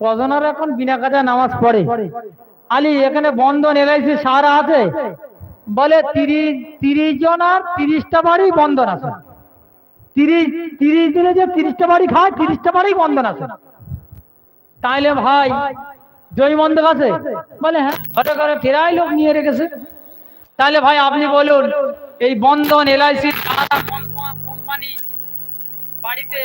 কজনের এখন বিনা কাজে নামাজ পড়ে। আলী, এখানে বন্ধন এলআইসি সারা আছে? বলে তিরিশ তিরিশ জন আর তিরিশটা বাড়ি বন্ধন আছে। তিরিশ তিরিশ দিনে যে তিরিশটা বাড়ি খায়, তিরিশটা বাড়ি বন্ধন আছে। তাইলে ভাই, জয় বন্ধক আছে? বলে হ্যাঁ ঘরে ঘরে ফেরাই লোক নিয়ে রেখেছে। তাহলে ভাই, আপনি বলুন, এই বন্ধন এলআইসি কোম্পানি বাড়িতে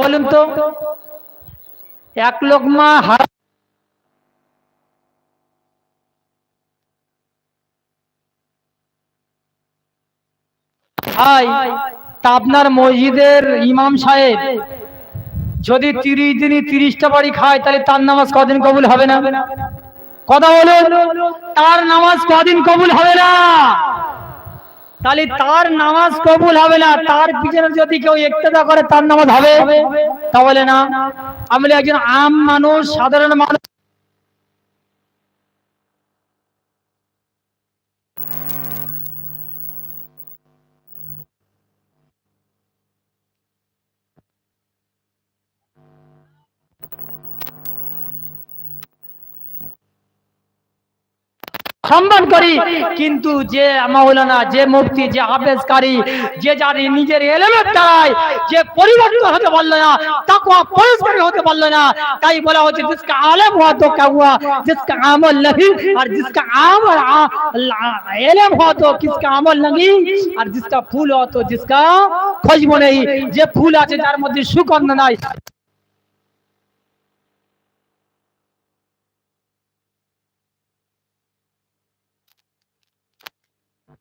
বলুন তো। এক লোকমা হারা আপনার মসজিদের ইমাম সাহেব। যদি তিরিশ দিনই তিরিশটা বাড়ি খায়, তাহলে তার নামাজ কদিন কবুল হবে না? কথা বলুন। তার নামাজ কদিন কবুল হবে না? তাহলে তার নামাজ কবুল হবে না তার পিছনে যদি কেউ একতেদা করে তার নামাজ হবে? তা বলে না। আমি একজন আম মানুষ সাধারণ মানুষ সম্মান করি, কিন্তু যে মাওলানা, যে মুফতি, যে হাফেজকারী যে যার নিজের এলেমের দ্বারাই যে পরিবর্তন হতে পারল না তাকুয়া পরিষ্কার হতে পারল না। তাই বলা হচ্ছে, জিসকা আলেম হওয়া তো কাউয়া জিসকা আমল নহি আর জিসকা আমল এলেম হওয়া তো কিসকা আমল নহি আর জিসকা ফুল হওয়া তো জিসকা খুশবু নেই। যে ফুল আছে তার মধ্যে সুগন্ধ নাই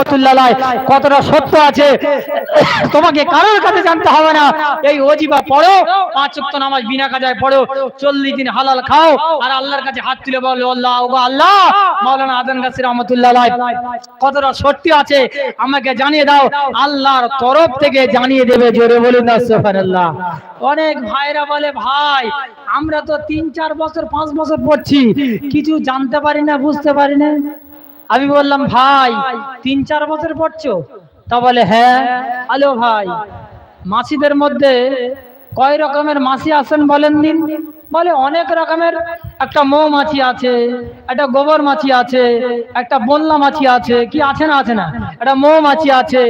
রহমতুল্লাহ কতটা সত্য আছে? তোমাকে কারোর কাছে জানতে হবে না। এই ওজিবা পড়ো, পাঁচ ওয়াক্ত নামাজ বিনা কাজায় পড়ো, চল্লিশ দিন হালাল খাও, আর আল্লাহর কাছে হাত তুলে বলো, আল্লাহ আল্লাহ, মাওলানা আদম গাছির রহমতুল্লাহ কতটা সত্য আছে? আমাকে জানিয়ে দাও, আল্লাহর তরফ থেকে জানিয়ে দেবে, জোরে বলুন না অনেক ভাইরা বলে, ভাই, আমরা তো তিন, চার বছর, পাঁচ বছর পড়ছি, কিছু জানতে পারি না, বুঝতে পারি না। আমি বললাম, ভাই, তিন, চার বছর পড়ছো? তা বলে হ্যাঁ। আলো, ভাই, মাসিদের মধ্যে কয় রকমের মাসি আসেন বলেন দিন? বলে, অনেক রকমের। একটা মৌমাছি আছে, একটা গোবর মাছি আছে, একটা বনলা মাছি আছে, কি আছে না আছে না? একটা মৌমাছি আছে।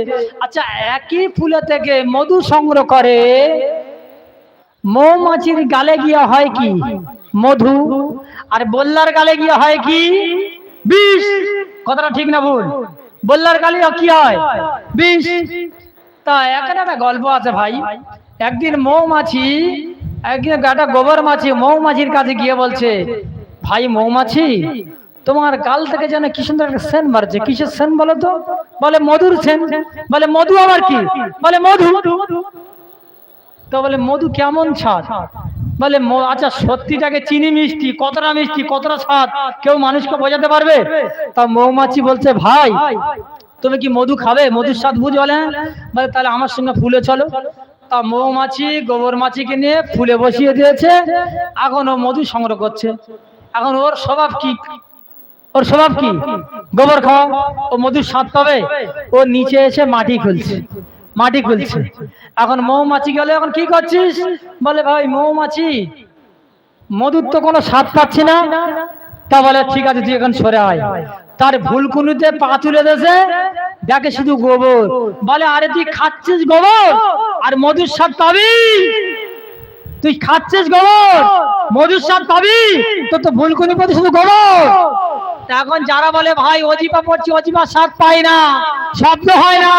আচ্ছা একই ফুলে থেকে মধু সংগ্রহ করে, মৌমাছির গালে গিয়া হয় কি? মধু। আর বল্লার গালে গিয়া হয় কি? বিষ কথাটা ঠিক না ভুল। বল্লার গালে কি হয়? বিষ তা এখানে একটা গল্প আছে ভাই। একদিন মৌমাছি একদিন একটা গোবর মাছি মৌমাছির কাছে গিয়ে বলছে ভাই মৌমাছি তোমার গাল থেকে যেন কি সুন্দর একটা সেন মারছে। কিসের সেন বলো তো? বলে মধুর সেন। বলে মধু আবার কি? বলে মধু। তো বলে মধু কেমন স্বাদ? বলে আচ্ছা সত্যিটাকে চিনি মিষ্টি, কতটা মিষ্টি, কতটা স্বাদ, কেউ মানুষকে বোঝাতে পারবে? তা মৌমাছি বলছে, ভাই, তুমি কি মধু খাবে? মধুর স্বাদ বুঝ বলে হ্যাঁ। বলে, তাহলে আমার সঙ্গে ফুলে চলো। তা মৌমাছি গোবর মাছিকে নিয়ে ফুলে বসিয়ে দিয়েছে। এখন ও মধু সংগ্রহ করছে। এখন ওর স্বভাব কি? ওর স্বভাব কি? গোবর খাওয়া, ও মধুর স্বাদ পাবে? ও নিচে এসে মাটি খুলছে। মাটি খুলছে। এখন মৌমাছি গেলে এখন কি করছিস? বলে ভাই মৌমাছি। মধুর তো কোনো স্বাদ পাচ্ছি না। তা বলে ঠিক আছে তুই এখন সরে আয়। তার ভুলকুনুতে পা তুলে দেছে। দেখে শুধু গোবর। বলে আরে তুই খাচ্ছিস গোবর? আর মধুর স্বাদ পাবি? তুই খাচ্ছিস গোবর? মধুর স্বাদ পাবি? তোর তো তো ভুলকুনি পথে শুধু গোবর। তা এখন যারা বলে ভাই অজিবা পড়ছি অজিবা স্বাদ পাই না। শব্দ হয় না।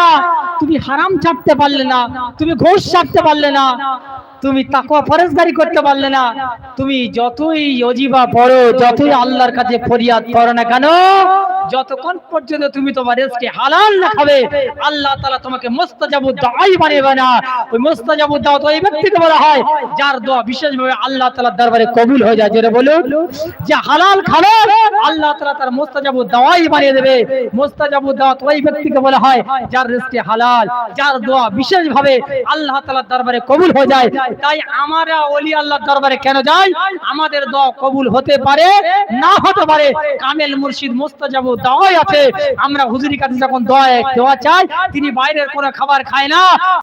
তুমি হারাম ছাড়তে পারলে না, তুমি ঘোষ ছাড়তে পারলে না, তুমি তাকুয়া ফরেজগারি করতে পারলে না, তুমি যতই অজিবা পড়ো, যতই আল্লাহর কাছে ফরিয়াদ করো না কেন যতক্ষণ পর্যন্ত তুমি তোমার রেজকে হালাল না খাবে, আল্লাহ তাআলা তোমাকে মুস্তাজাবু দাই বানাবে না। ওই মুস্তাজাবু দাও তো এই ব্যক্তিকে বলা হয়, যার দোয়া বিশেষভাবে আল্লাহ তাআলার দরবারে কবুল হয়ে যায়। যেটা বলুন, যে হালাল খাবে, আল্লাহ তাআলা তার মুস্তাজাবু দাওয়াই বানিয়ে দেবে। মুস্তাজাবু দাওয়া তো ওই ব্যক্তিকে বলা হয়, যার রিজকে হালাল, যার দোয়া বিশেষভাবে আল্লাহ তাআলার দরবারে কবুল হয়ে যায়। তাই আমরা ওলি আল্লাহর দরবারে কেন যাই? আমাদের দোয়া কবুল হতে পারে, না হতে পারে। কামেল মুর্শিদ মুস্তাজাবু দাওয়াই আছে। আমরা হুজুরি কাছে যখন দোয়া দোয়া চাই, তিনি বাইরের কোনো খাবার খায় না।